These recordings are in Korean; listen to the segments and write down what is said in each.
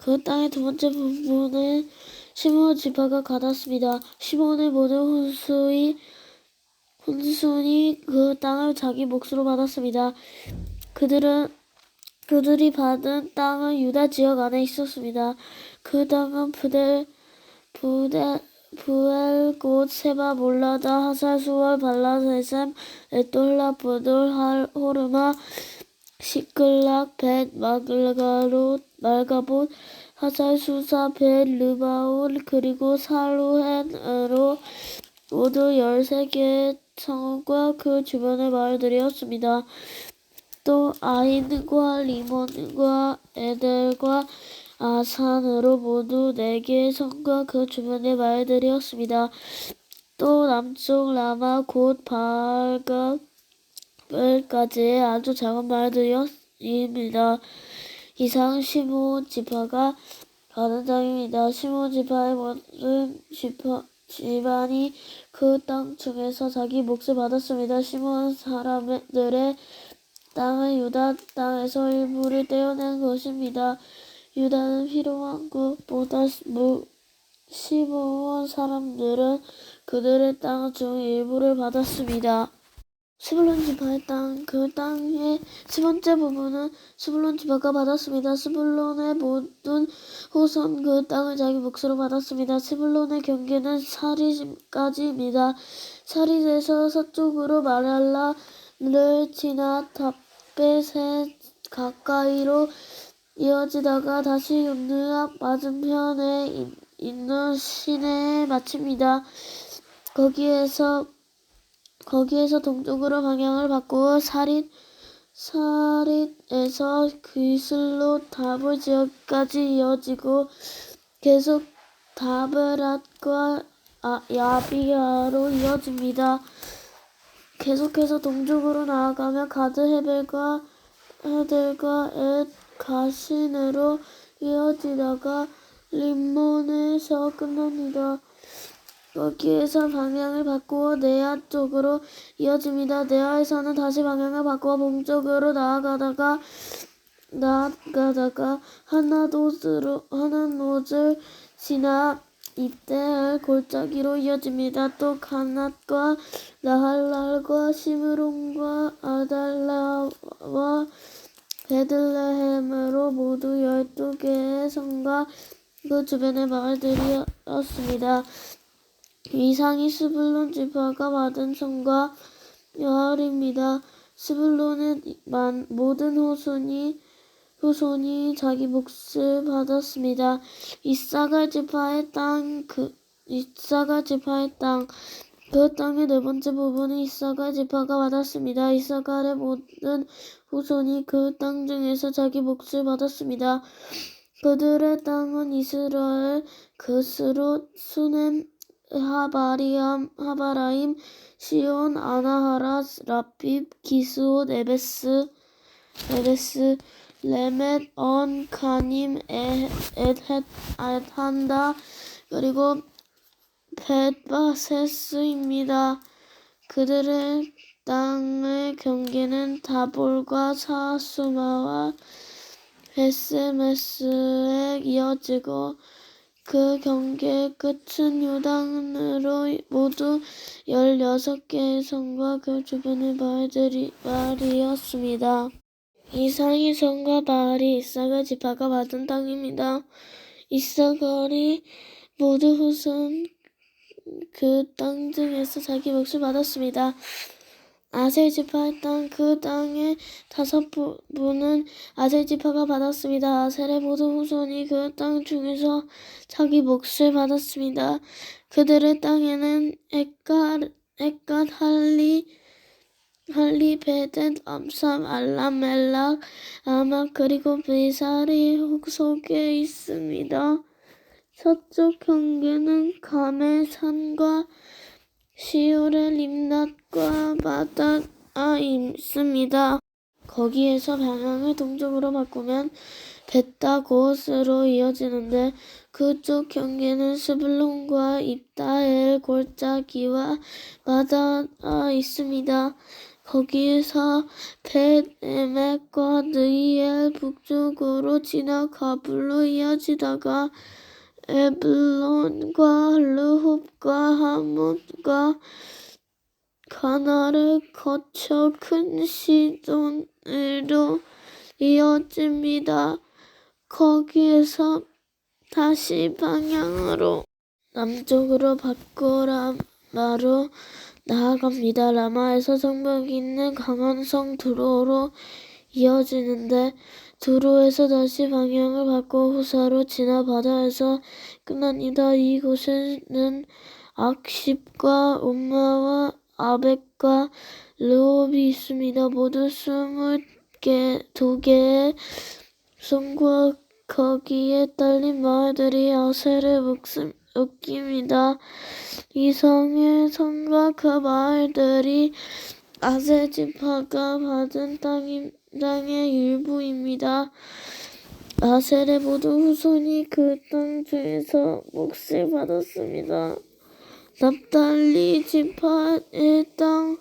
그 땅의 두 번째 부분에 시몬 지파가 가닿습니다. 시몬의 모든 혼수이 혼순이 그 땅을 자기 몫으로 받았습니다. 그들은 그들이 받은 땅은 유다 지역 안에 있었습니다. 그 땅은 부델 부델 부엘 곧 세바 몰라다 하살 수월 발라 세셈 에돌라 부돌 할 호르마 시클락 벳 마글가롯 말가봇 하살 수사 벳 르바올 그리고 살루헨으로 모두 열세 개의 성읍과 그 주변의 마을들이었습니다. 또 아인과 리몬과 에델과 아산으로 모두 네 개의 성과 그 주변의 마을들이었습니다. 또 남쪽 라마 곧 발각을까지의 아주 작은 마을들이었습니다. 이상 시몬 지파가 가는 땅입니다. 시몬 지파의 모든 지파, 집안이 그 땅 중에서 자기 몫을 받았습니다. 시몬 사람들의 땅은 유다 땅에서 일부를 떼어낸 것입니다. 유다는 무- 시몬 사람들은 그들의 땅 중 일부를 받았습니다. 스불론 지파의 땅, 그 땅의 세 번째 부분은 스불론 지파가 받았습니다. 스불론의 모든 후손 그 땅을 자기 몫으로 받았습니다. 스불론의 경계는 사리까지입니다. 사리에서 서쪽으로 마랄라를 지나 답벳에 가까이로 이어지다가 다시 윤느압 맞은편에 있- 있는 시내에 마칩니다. 거기에서 거기에서 동쪽으로 방향을 바꾸어 사릿 사릿에서 기슬로 다브 지역까지 이어지고 계속 다베랏과 아, 야비아로 이어집니다. 계속해서 동쪽으로 나아가면 가드 헤벨과 헤델과 엣 가신으로 이어지다가 림몬에서 끝납니다. 여기에서 방향을 바꾸어 네아 쪽으로 이어집니다. 네아에서는 다시 방향을 바꾸어 동쪽으로 나아가다가 나아가다가 하나도스로 하나노즈를 지나 이때알 골짜기로 이어집니다. 또 가낫과 나할랄과 시므론과 아달라와 베들레헴으로 모두 열두 개의 성과 그 주변의 마을들이었습니다. 이상이 스불론 지파가 받은 성과 여할입니다. 스불론의 만- 모든 후손이 후손이 자기 몫을 받았습니다. 이사갈 지파의 땅, 그 이사갈 지파의 땅, 그 땅의 네 번째 부분은 이사갈 지파가 받았습니다. 이사갈의 모든 후손이 그 땅 중에서 자기 몫을 받았습니다. 그들의 땅은 이스라엘, 그스롯, 수넴, 하바리암, 하바라임, 시온, 아나하라, 라핍, 기스옷, 에베스, 에베스, 레멧, 언, 가님, 에- 에헷, 에한다, 그리고 벳바세스입니다. 그들의 땅의 경계는 다볼과 사수마와 베스메스에 이어지고 그 경계의 끝은 요단으로 모두 열여섯 개의 성과 그 주변의 마을들이 마을이었습니다. 이상의 성과 마을이 이사갈 지파가 받은 땅입니다. 이사갈이 모두 후손 그 땅 중에서 자기 몫을 받았습니다. 아셀 지파의 땅, 그 땅의 다섯 부분은 아셀 지파가 받았습니다. 아셀의 모든 후손이 그 땅 중에서 자기 몫을 받았습니다. 그들의 땅에는 에갓, 에갓, 할리, 할리, 베덴, 암삼, 알람, 멜락, 아막, 그리고 비살이 속에 있습니다. 서쪽 경계는 감의 산과 시올의 림낫과 바다가 있습니다. 거기에서 방향을 동쪽으로 바꾸면 베타곳으로 이어지는데 그쪽 경계는 스불론과 입다엘 골짜기와 바다가 있습니다. 거기에서 벳에멕과 느이엘 북쪽으로 지나 가불로 이어지다가 에블론과 르홉과 하몬과 가나를 거쳐 큰 시돈으로 이어집니다. 거기에서 다시 방향으로 남쪽으로 바코라마로 나아갑니다. 라마에서 성벽이 있는 강한 성 두로로 이어지는데 두로에서 다시 방향을 바꿔 후사로 지나 바다에서 끝납니다. 이곳에는 악십과 음마와 아벡과 르홉이 있습니다. 모두 스물 개, 두 개의 성과 거기에 딸린 마을들이 아셀의 목숨 웃깁니다. 이 성의 성과 그 마을들이 아셀 지파가 받은 땅이, 땅의 일부입니다. 아셀의 모든 후손이 그 땅 중에서 몫을 받았습니다. 납달리 지파의 땅,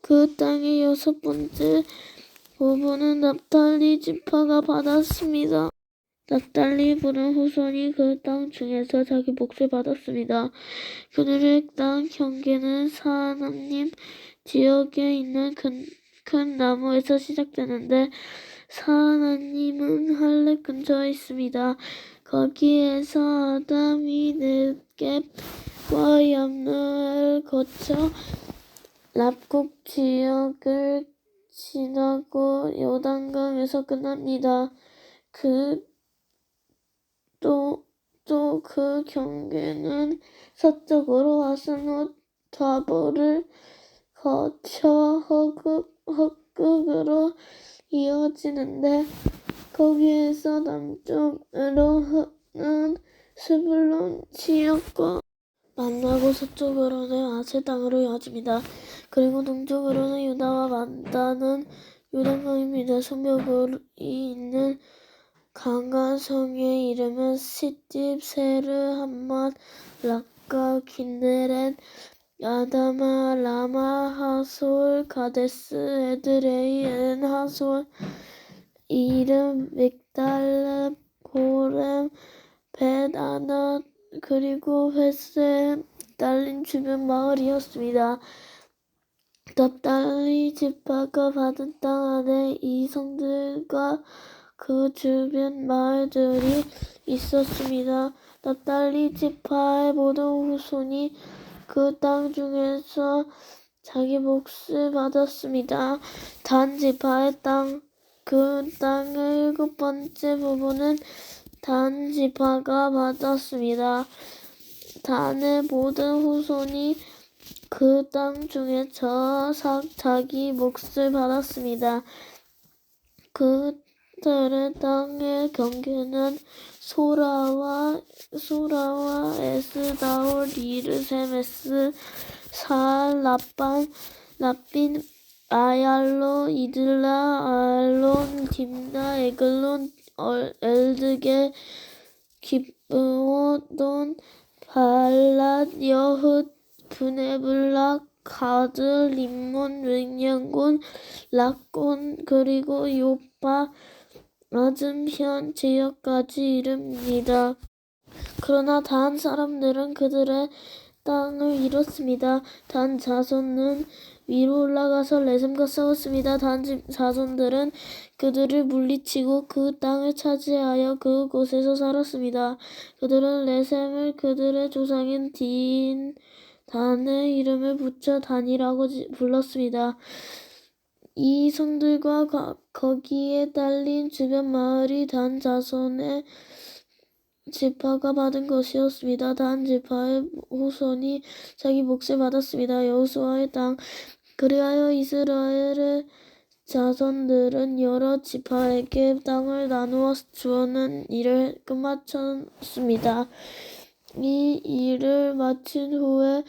그 땅의 여섯 번째 부분은 납달리 지파가 받았습니다. 납달리 부른 후손이 그 땅 중에서 자기 몫을 받았습니다. 그들의 땅 경계는 사하나님 지역에 있는 큰, 큰 나무에서 시작되는데 사하나님은 할렙 근처에 있습니다. 거기에서 아담이 네겝과 얌르를 거쳐 랍국 지역을 지나고 요단강에서 끝납니다. 그 또, 또 그 경계는 서쪽으로 아스노 다보를 거쳐 흑극, 흑극으로 이어지는데 거기에서 남쪽으로는 스불론 지역과 만나고 서쪽으로는 아세 땅으로 이어집니다. 그리고 동쪽으로는 유다와 만다는 요단강입니다. 성벽이 있는 강한 성의 이름은 시집, 세르, 함맛, 락가, 긴네렛, 아다마, 라마, 하솔, 가데스, 에드레이, 엔, 하솔, 이름, 믹달렙, 고렘, 벳아나, 그리고 회세, 딸린 주변 마을이었습니다. 납달리 지파가 받은 땅 안에 이 성들과 그 주변 마을들이 있었습니다. 납달리 지파의 모든 후손이 그 땅 중에서 자기 몫을 받았습니다. 단 지파의 땅, 그 땅의 일곱 번째 부분은 단 지파가 받았습니다. 단의 모든 후손이 그 땅 중에서 사- 자기 몫을 받았습니다. 그 들의 땅의 경계는 소라와 소라와 에스다올 리르세메스 사알 라반 라빈 아얄로 이들라 알론 딥나 에글론 얼- 엘드게 기브온 발랏 여훗 브네블락 가드 림몬 맹양곤 락곤 그리고 요파 맞은편 지역까지 이릅니다. 그러나 단 사람들은 그들의 땅을 잃었습니다. 단 자손은 위로 올라가서 레셈과 싸웠습니다. 단 지- 자손들은 그들을 물리치고 그 땅을 차지하여 그곳에서 살았습니다. 그들은 레셈을 그들의 조상인 딘 단의 이름을 붙여 단이라고 지- 불렀습니다. 이 성들과 가- 거기에 딸린 주변 마을이 단 자손의 지파가 받은 것이었습니다. 단 지파의 후손이 자기 몫을 받았습니다. 여호수아의 땅 그리하여 이스라엘의 자손들은 여러 지파에게 땅을 나누어 주어는 일을 끝마쳤습니다. 이 일을 마친 후에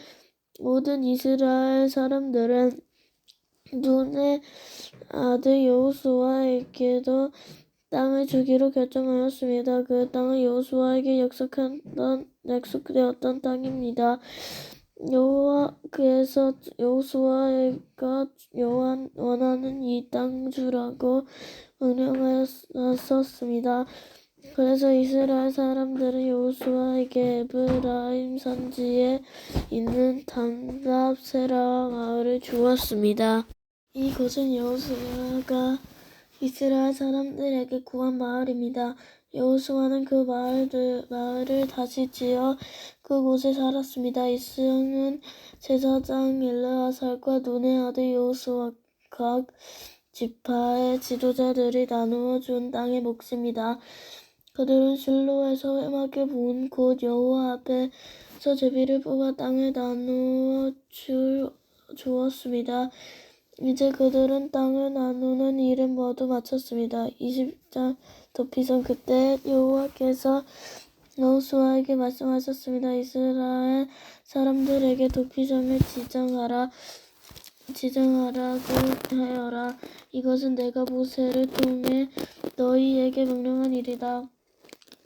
모든 이스라엘 사람들은 눈의 아들 여호수아에게도 땅을 주기로 결정하였습니다. 그 땅은 여호수아에게 약속했던 약속되었던 땅입니다. 여호와께서 여호수아가 요한 원하는 이 땅 주라고 명령하셨습니다. 그래서 이스라엘 사람들은 여호수아에게 에브라임 산지에 있는 담랍세라 마을을 주었습니다. 이곳은 여호수아가 이스라엘 사람들에게 구한 마을입니다. 여호수아는 그 마을들, 마을을 다시 지어 그곳에 살았습니다. 이스라엘은 제사장 엘르아살과 눈의 아들 여호수아 각 지파의 지도자들이 나누어 준 땅의 몫입니다. 그들은 실로에서 회막에 부은 곳 여호와 앞에서 제비를 뽑아 땅을 나누어 주, 주었습니다. 이제 그들은 땅을 나누는 일을 모두 마쳤습니다. 20장 도피성 그때 여호와께서 여호수아에게 말씀하셨습니다. 이스라엘 사람들에게 도피성을 지정하라. 지정하라고 하여라. 이것은 내가 모세를 통해 너희에게 명령한 일이다.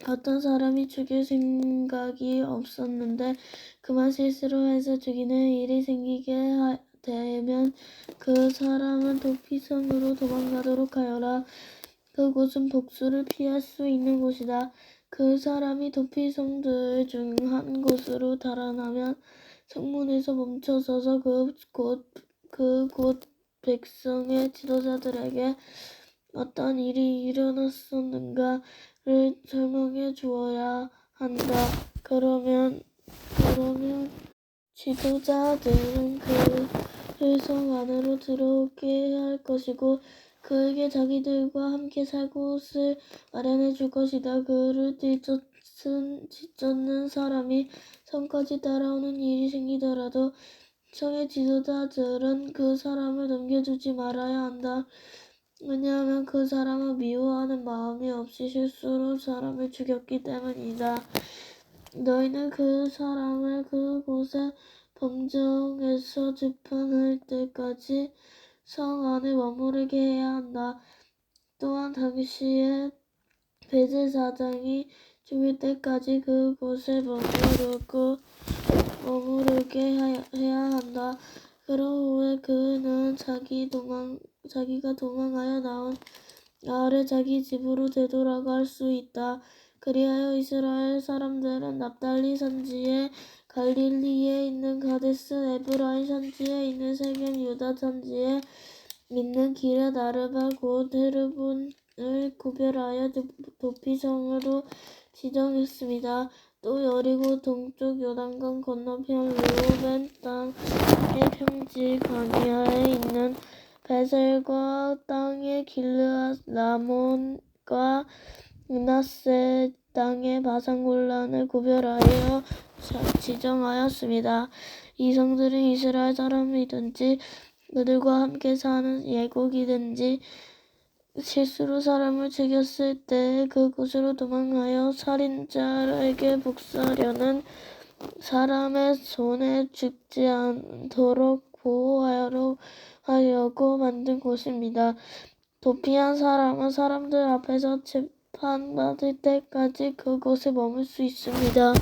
어떤 사람이 죽일 생각이 없었는데 그만 실수로 해서 죽이는 일이 생기게 하- 되면 그 사람은 도피성으로 도망가도록 하여라. 그곳은 복수를 피할 수 있는 곳이다. 그 사람이 도피성들 중 한 곳으로 달아나면 성문에서 멈춰서서 그곳 그곳 백성의 지도자들에게 어떤 일이 일어났었는가를 설명해 주어야 한다. 그러면 그러면 지도자들은 그를 성 안으로 들어오게 할 것이고 그에게 자기들과 함께 살 곳을 마련해 줄 것이다. 그를 뒤쫓은 뒤쫓는 사람이 성까지 따라오는 일이 생기더라도 성의 지도자들은 그 사람을 넘겨주지 말아야 한다. 왜냐하면 그 사람은 미워하는 마음이 없이 실수로 사람을 죽였기 때문이다. 너희는 그 사람을 그곳에 범정에서 재판할 때까지 성 안에 머무르게 해야 한다. 또한 당시에 베제사장이 죽을 때까지 그곳에 머무르고 머무르게 해야 한다. 그런 후에 그는 자기 도망 자기가 도망하여 나온 마을에 자기 집으로 되돌아갈 수 있다. 그리하여 이스라엘 사람들은 납달리 산지에 갈릴리에 있는 가데스 에브라임 산지에 있는 세겜 유다 산지에 있는 기렛 아르바 곧 헤르본을 구별하여 도- 도피성으로 지정했습니다. 또 여리고 동쪽 요단강 건너편 르우벤 땅의 평지 광야에 있는 베셀과 땅의 길르앗 라몬과 문하세 땅의 바산골란을 구별하여 자- 지정하였습니다. 이 성들은 이스라엘 사람이든지 그들과 함께 사는 예국이든지 실수로 사람을 죽였을 때 그곳으로 도망하여 살인자에게 복수하려는 사람의 손에 죽지 않도록 보호하려 하려고 만든 곳입니다. 도피한 사람은 사람들 앞에서 재 판받을 때까지 그곳에 머물 수 있습니다.